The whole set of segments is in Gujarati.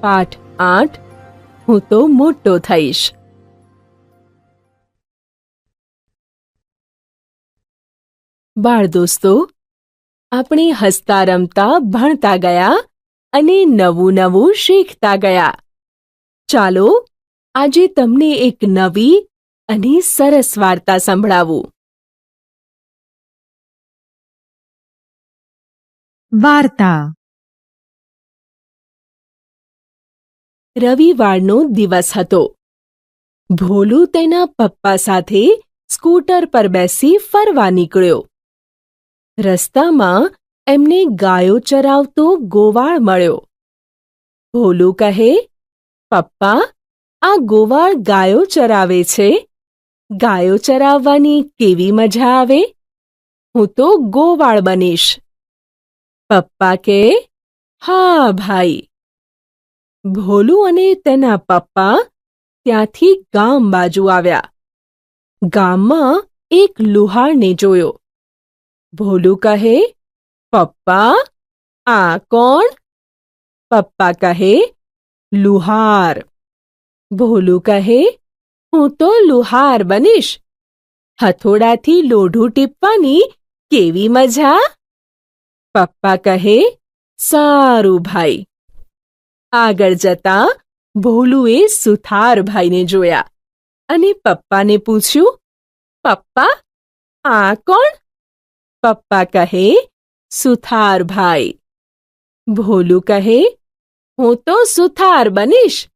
પાઠ આઠ. હું તો મોટો થઈશ. બાળ દોસ્તો, આપણે હસતા રમતા ભણતા ગયા અને નવું નવું શીખતા ગયા. ચાલો, આજે તમને એક નવી અને સરસ વાર્તા સંભળાવું. વાર્તા. રવિવારનો દિવસ હતો. ભોલુ તેના પપ્પા સાથે સ્કૂટર પર બેસી ફરવા નીકળ્યો. રસ્તામાં એમને ગાયો ચરાવતો ગોવાળ મળ્યો. ભોલુ કહે, પપ્પા, આ ગોવાળ ગાયો ચરાવે છે. ગાયો ચરાવવાની કેવી મજા આવે? હું તો ગોવાળ બનીશ. પપ્પા કે હા, ભાઈ ભોલુ અને તેના પપ્પા ત્યાંથી ગામ બાજુ આવ્યા. ગામમાં એક લુહારને જોયો. ભોલુ કહે, પપ્પા, આ કોણ? પપ્પા કહે, લુહાર. ભોલુ કહે, હું તો લુહાર બનીશ. હથોડાથી લોઢું ટીપવાની કેવી મજા? પપ્પા કહે, સારું ભાઈ આગળ જતા ભોલુએ સુથારભાઈને જોયા અને પપ્પાને પૂછ્યું, પપ્પા, આ કોણ? પપ્પા કહે સુથારભાઈ ભોલુ કહે, હું તો સુથાર બનીશ.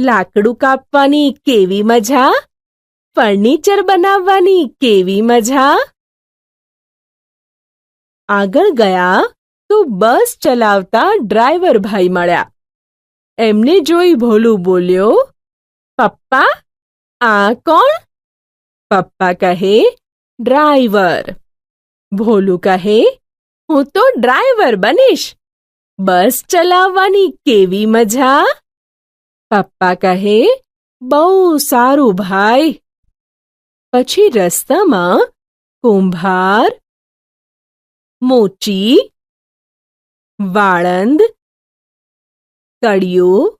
લાકડું કાપવાની કેવી મજા? ફર્નિચર બનાવવાની કેવી મજા? આગળ ગયા તો બસ ચલાવતા ડ્રાઈવર ભાઈ મળ્યા. એમને જોઈ ભોલું બોલ્યો, પપ્પા, આ કોણ? પપ્પા કહે, ડ્રાઈવર. ભોલું કહે, હું તો ડ્રાઈવર બનીશ. બસ ચલાવવાની કેવી મજા? પપ્પા કહે, બહુ સારું ભાઈ. પછી રસ્તામાં કુંભાર, મોચી, વાળંદ તળિયો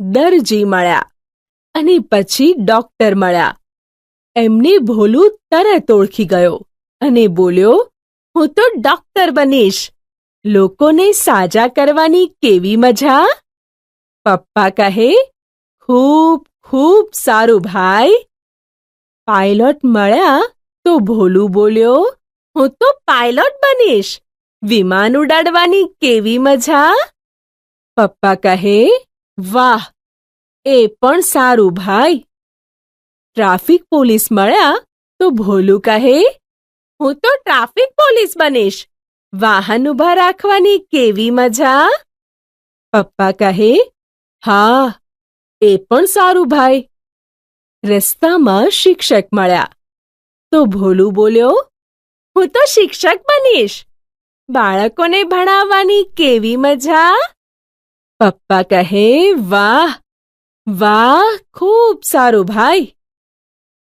દરજી મળ્યા અને પછી ડોક્ટર મળ્યા. એમને ભોલું તરત ઓળખી ગયો અને બોલ્યો, હું તો ડોક્ટર બનીશ. લોકોને સાજા કરવાની કેવી મજા? પપ્પા કહે, ખૂબ ખૂબ સારું ભાઈ. પાયલોટ મળ્યા તો ભોલું બોલ્યો, હું તો પાયલોટ બનીશ. વિમાન ઉડાડવાની કેવી મજા? પપ્પા કહે, વાહ, એ પણ સારું ભાઈ. ટ્રાફિક પોલીસ મળ્યા તો ભોલું કહે, હું તો ટ્રાફિક પોલીસ બનીશ. વાહન ઊભા રાખવાની કેવી મજા? પપ્પા કહે, હા, એ પણ સારું ભાઈ. રસ્તામાં શિક્ષક મળ્યા. તો ભોલું બોલ્યો, હું તો શિક્ષક બનીશ. બાળકોને ભણાવવાની કેવી મજા? પપ્પા કહે, વાહ વાહ, ખૂબ સારું ભાઈ.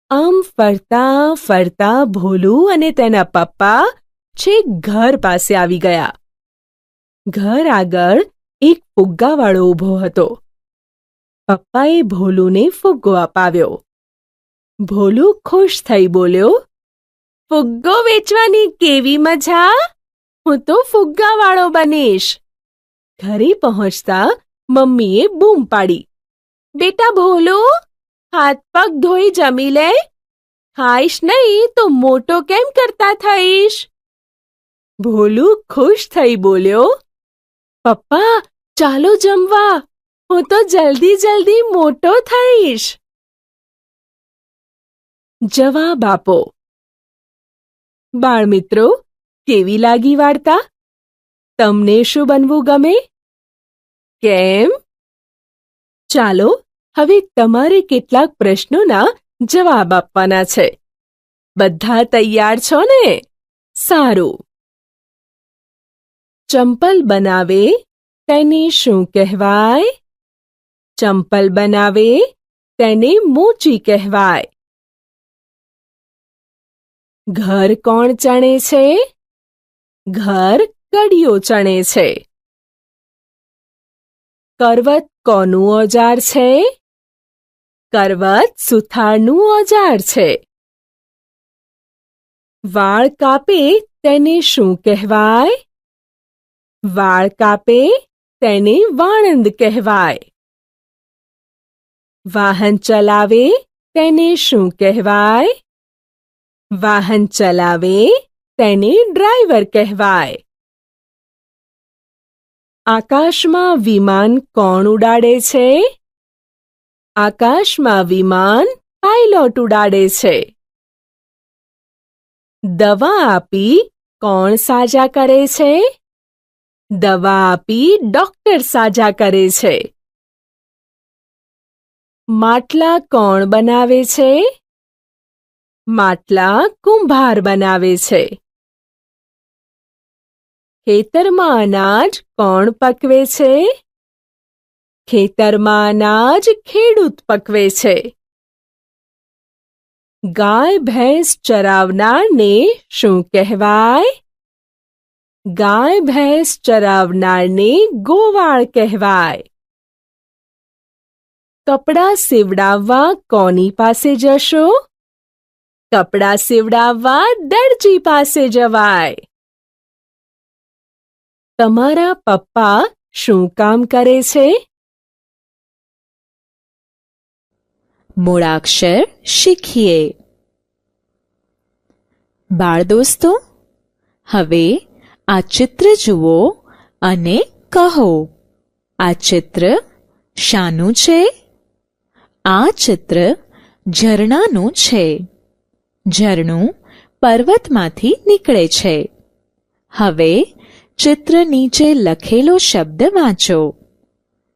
આમ ફરતા ફરતા ભોલુ અને તેના પપ્પા છેક ઘર પાસે આવી ગયા. ઘર આગળ એક ફુગ્ગાવાળો ઊભો હતો. પપ્પાએ ભોલુને ફુગ્ગો અપાવ્યો. ભોલું ખુશ થઈ બોલ્યો, ફુગ્ગો વેચવાની કેવી મજા? હું તો ફુગ્ગાવાળો બનીશ. ઘરે પહોંચતા મમ્મીએ બૂમ પાડી બેટા ભોલુ હાથ પગ ધોઈ જમી લે ખાઈશ નહીં તો મોટો કેમ કરતા થઈશ ભોલું ખુશ થઈ બોલ્યો પપ્પા ચાલો જમવા હું તો જલ્દી જલ્દી મોટો થઈશ જવાબ આપો બાળમિત્રો કેવી લાગી વાર્તા તમને શું બનવું ગમે કેમ? ચાલો, હવે તમારે કેટલાક પ્રશ્નોના જવાબ આપવાના છે. બધા તૈયાર છો ને? સારું. ચંપલ બનાવે તેને શું કહેવાય? ચંપલ બનાવે તેને મોચી કહેવાય. ઘર કોણ ચણે છે? ઘર કડીઓ ચણે છે. કરવત કોનું ઓજાર છે? કરવત સુથારનું ઓજાર છે. વાળ કાપે તેને શું કહેવાય? વાળ કાપે તેને વાણંદ કહેવાય. વાહન ચલાવે તેને શું કહેવાય? વાહન ચલાવે તેને ડ્રાઈવર કહેવાય. આકાશમાં વિમાન કોણ ઉડાડે છે? આકાશમાં વિમાન પાયલોટ ઉડાડે છે. દવા આપી કોણ સાજા કરે છે? દવા આપી ડોક્ટર સાજા કરે છે. માટલા કોણ બનાવે છે? માટલા કુંભાર બનાવે છે. ખેતરમાં અનાજ કોણ પકવે છે? ખેતરમાં અનાજ ખેડૂત પકવે છે. ગાય ભેંસ ચરાવનારને શું કહેવાય? ગાય ભેંસ ચરાવનારને ગોવાળ કહેવાય. કપડાં સીવડાવવા કોની પાસે જશો? કપડાં સીવડાવવા દરજી પાસે જવાય. તમારા પપ્પા શું કામ કરે છે? મૂળાક્ષર શીખીએ. બાળ દોસ્તો, હવે આ ચિત્ર જુઓ અને કહો, આ ચિત્ર શાનું છે? આ ચિત્ર ઝરણાનું છે. ઝરણું પર્વતમાંથી નીકળે છે. હવે ચિત્ર નીચે લખેલો શબ્દ વાંચો.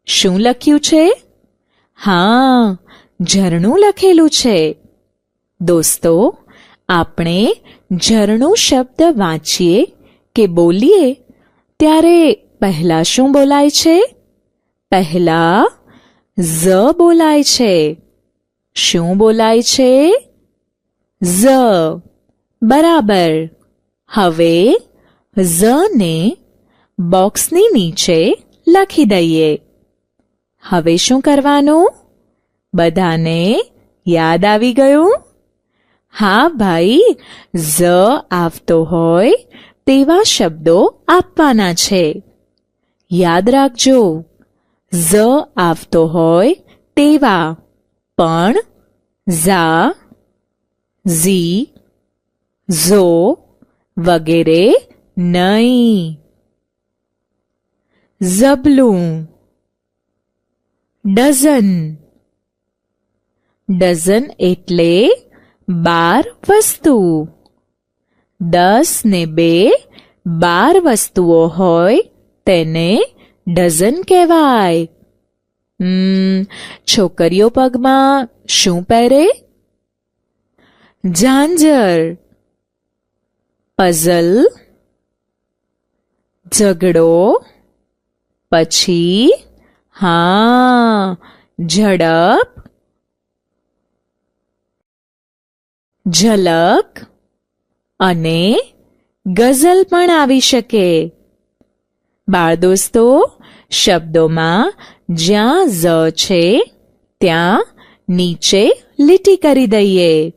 શું લખ્યું છે? હા, ઝરણું લખેલું છે. દોસ્તો, આપણે ઝરણું શબ્દ વાંચીએ કે બોલીએ? ત્યારે પહેલા શું બોલાય છે? પહેલા ઝ બોલાય છે. શું બોલાય છે? ઝ. બરાબર. હવે ઝ ને બોક્સની નીચે લખી દઈએ. હવે શું કરવાનું? બધાને યાદ આવી ગયું? હા ભાઈ, ઝ આવતો હોય તેવા શબ્દો આપવાના છે. યાદ રાખજો, ઝ આવતો હોય તેવા, પણ ઝા, ઝી, ઝો વગેરે નહીં ઝબલું ડઝન ડઝન એટલે બાર વસ્તુ દસ ને બે બાર વસ્તુઓ હોય તેને ડઝન કહેવાય હમ, છોકરીઓ પગમાં શું પહેરે ઝાંઝર પઝલ ઝઘડો, પછી, હા, ઝડપ, ઝલક, અને ગઝલ પણ આવી શકે. બાળ દોસ્તો, શબ્દોમાં જ્યાં ઝ છે, ત્યાં નીચે લીટી કરી દઈએ.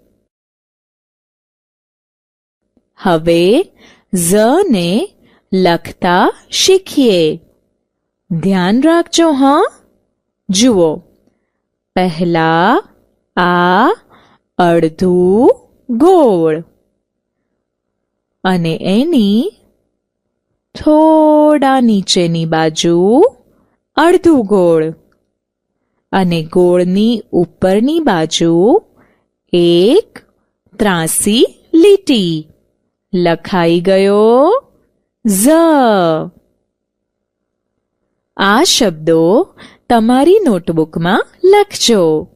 હવે, ઝ ને લખતા શીખીએ. ધ્યાન રાખજો, હા? જુઓ. પહેલા આ અડધું ગોળ. અને એની થોડા નીચેની બાજુ અડધું ગોળ. અને ગોળની ઉપરની બાજુ એક ત્રાસી લીટી. લખાઈ ગયો ઝ. આ શબ્દો તમારી નોટબુકમાં લખજો.